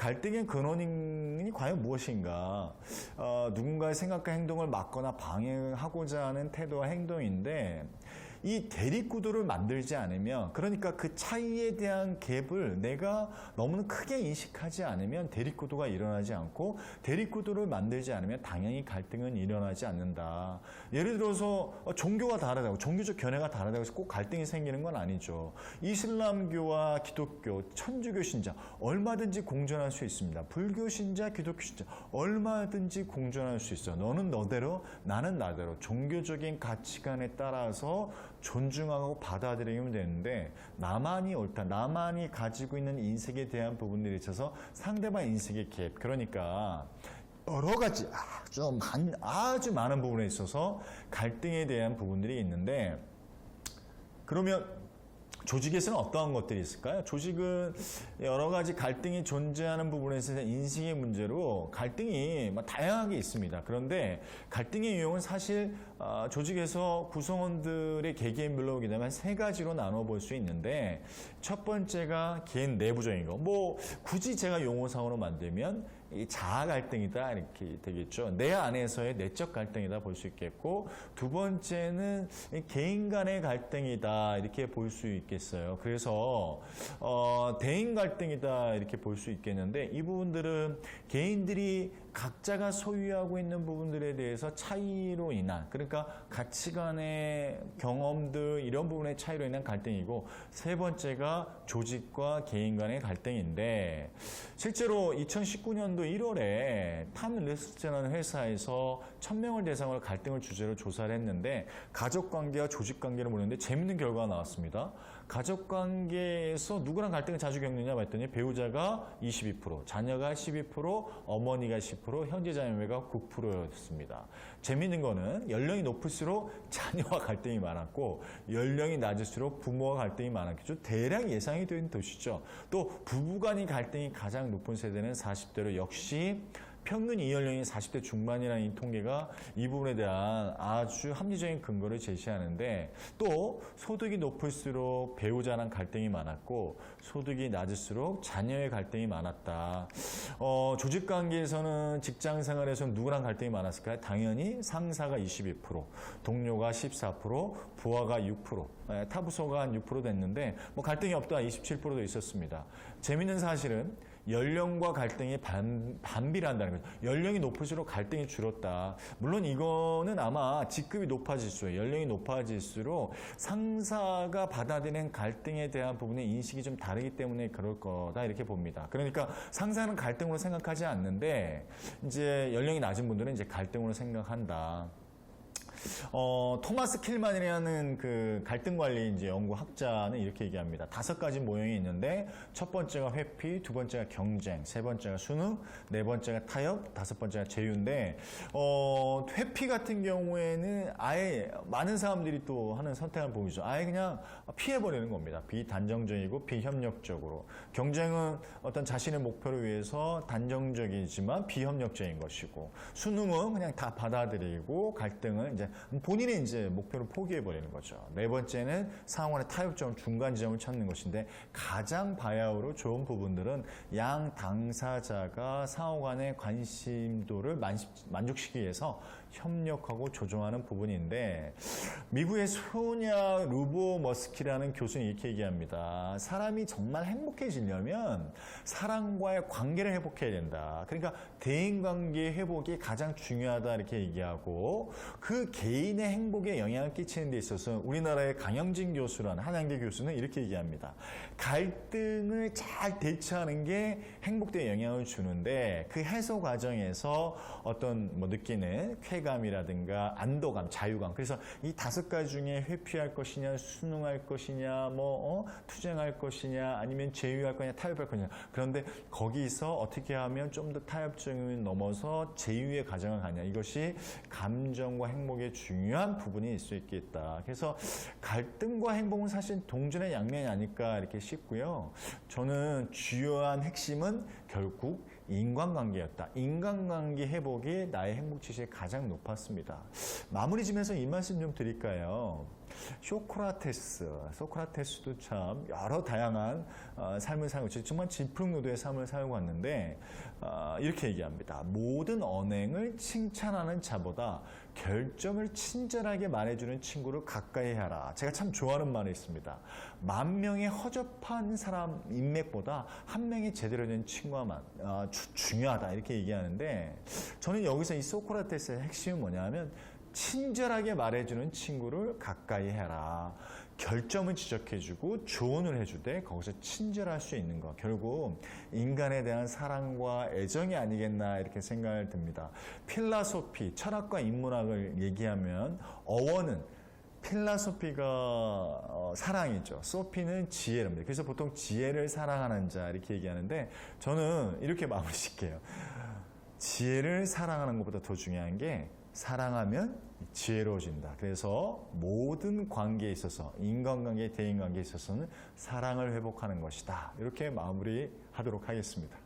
갈등의 근원이 과연 무엇인가? 어, 누군가의 생각과 행동을 막거나 방해하고자 하는 태도와 행동인데 이 대립구도를 만들지 않으면 그러니까 그 차이에 대한 갭을 내가 너무 크게 인식하지 않으면 대립구도가 일어나지 않고 대립구도를 만들지 않으면 당연히 갈등은 일어나지 않는다. 예를 들어서 어, 종교가 다르다고 종교적 견해가 다르다고 해서 꼭 갈등이 생기는 건 아니죠. 이슬람교와 기독교, 천주교 신자 얼마든지 공존할 수 있습니다. 불교 신자, 기독교 신자 얼마든지 공존할 수 있어. 너는 너대로, 나는 나대로 종교적인 가치관에 따라서 존중하고 받아들이면 되는데 나만이 옳다, 나만이 가지고 있는 인식에 대한 부분들에 있어서 상대방 인식의 갭, 그러니까 여러 가지 아주 많, 아주 많은 부분에 있어서 갈등에 대한 부분들이 있는데 그러면 조직에서는 어떠한 것들이 있을까요? 조직은 여러 가지 갈등이 존재하는 부분에 있어서 인식의 문제로 갈등이 뭐 다양하게 있습니다. 그런데 갈등의 유형은 사실 어, 조직에서 구성원들의 개개인별로 오게 되면 세 가지로 나눠볼 수 있는데 첫 번째가 개인 내부적인 거. 뭐 굳이 제가 용어상으로 만들면 이 자아 갈등이다 이렇게 되겠죠. 내 안에서의 내적 갈등이다 볼 수 있겠고 두 번째는 이 개인 간의 갈등이다 이렇게 볼 수 있겠어요. 그래서 어, 대인 갈등이다 이렇게 볼 수 있겠는데 이 부분들은 개인들이 각자가 소유하고 있는 부분들에 대해서 차이로 인한 그러니까 가치관의 경험들 이런 부분의 차이로 인한 갈등이고 세 번째가 조직과 개인 간의 갈등인데 실제로 2019년도 1월에 탐 리스트라는 회사에서 1000명을 대상으로 갈등을 주제로 조사를 했는데 가족 관계와 조직 관계를 보는데 재밌는 결과가 나왔습니다. 가족 관계에서 누구랑 갈등을 자주 겪느냐 봤더니 배우자가 22%, 자녀가 12%, 어머니가 10%, 현재 자녀가 9%였습니다. 재밌는 거는 연령이 높을수록 자녀와 갈등이 많았고 연령이 낮을수록 부모와 갈등이 많았겠죠. 대략 예상이 된 도시죠. 또 부부간의 갈등이 가장 높은 세대는 40대로 역시 평균 이연령이 40대 중반이라는 이 통계가 이 부분에 대한 아주 합리적인 근거를 제시하는데 또 소득이 높을수록 배우자랑 갈등이 많았고 소득이 낮을수록 자녀의 갈등이 많았다. 어, 조직 관계에서는 직장 생활에서는 누구랑 갈등이 많았을까요? 당연히 상사가 22%, 동료가 14%, 부하가 6%, 예, 타부서가 한 6% 됐는데 뭐 갈등이 없다 27%도 있었습니다. 재밌는 사실은 연령과 갈등이 반, 반비례한다는 거죠. 연령이 높을수록 갈등이 줄었다. 물론 이거는 아마 직급이 높아질수록, 연령이 높아질수록 상사가 받아들이는 갈등에 대한 부분의 인식이 좀 다르기 때문에 그럴 거다. 이렇게 봅니다. 그러니까 상사는 갈등으로 생각하지 않는데, 이제 연령이 낮은 분들은 이제 갈등으로 생각한다. 어, 토마스 킬만이라는 그 갈등 관리 이제 연구 학자는 이렇게 얘기합니다. 다섯 가지 모형이 있는데 첫 번째가 회피, 두 번째가 경쟁, 세 번째가 수능, 네 번째가 타협, 다섯 번째가 제휴인데 어, 회피 같은 경우에는 아예 많은 사람들이 또 하는 선택을 보이죠. 아예 그냥 피해 버리는 겁니다. 비단정적이고 비협력적으로. 경쟁은 어떤 자신의 목표를 위해서 단정적이지만 비협력적인 것이고 수능은 그냥 다 받아들이고 갈등을 이제 본인의 이제 목표를 포기해 버리는 거죠. 네 번째는 상황의 타협점 중간 지점을 찾는 것인데 가장 바야흐로 좋은 부분들은 양 당사자가 상호 간의 관심도를 만- 만족시키기 위해서 협력하고 조정하는 부분인데 미국의 소냐 루보 머스키라는 교수는 이렇게 얘기합니다. 사람이 정말 행복해지려면 사람과의 관계를 회복해야 된다. 그러니까 대인관계 회복이 가장 중요하다 이렇게 얘기하고 그 개인의 행복에 영향을 끼치는 데 있어서 우리나라의 강영진 교수라는 한양대 교수는 이렇게 얘기합니다. 갈등을 잘 대처하는 게 행복도에 영향을 주는데 그 해소 과정에서 어떤 뭐 느끼는 쾌감이라든가 안도감, 자유감. 그래서 이 다섯 가지 중에 회피할 것이냐, 순응할 것이냐, 뭐 어? 투쟁할 것이냐, 아니면 제휴할 거냐, 타협할 거냐. 그런데 거기서 어떻게 하면 좀 더 타협적인 넘어서 제휴의 과정을 가냐. 이것이 감정과 행복의 중요한 부분이 있을 수 있겠다. 그래서 갈등과 행복은 사실 동전의 양면이 아닐까 이렇게 싶고요. 저는 주요한 핵심은 결국 인간관계였다. 인간관계 회복이 나의 행복 지수에 가장 높았습니다. 마무리 지면서 이 말씀 좀 드릴까요? 쇼크라테스, 소크라테스도 참 여러 다양한 어, 삶을 있죠. 정말 질풍노도의 삶을 왔는데 어, 이렇게 얘기합니다. 모든 언행을 칭찬하는 자보다 결정을 친절하게 말해주는 친구를 가까이 하라. 제가 참 좋아하는 말이 있습니다. 만 명의 허접한 사람 인맥보다 한 명이 제대로 된 친구가 만- 어, 주- 중요하다 이렇게 얘기하는데 저는 여기서 이 소크라테스의 핵심은 뭐냐면 친절하게 말해주는 친구를 가까이 해라. 결점을 지적해주고 조언을 해주되 거기서 친절할 수 있는 것. 결국 인간에 대한 사랑과 애정이 아니겠나 이렇게 생각을 듭니다. 필라소피, 철학과 인문학을 얘기하면 어원은 필라소피가 어, 사랑이죠. 소피는 지혜랍니다. 그래서 보통 지혜를 사랑하는 자 이렇게 얘기하는데 저는 이렇게 마무리 짓게요. 지혜를 사랑하는 것보다 더 중요한 게 사랑하면 지혜로워진다. 그래서 모든 관계에 있어서 인간관계, 대인관계에 있어서는 사랑을 회복하는 것이다. 이렇게 마무리하도록 하겠습니다.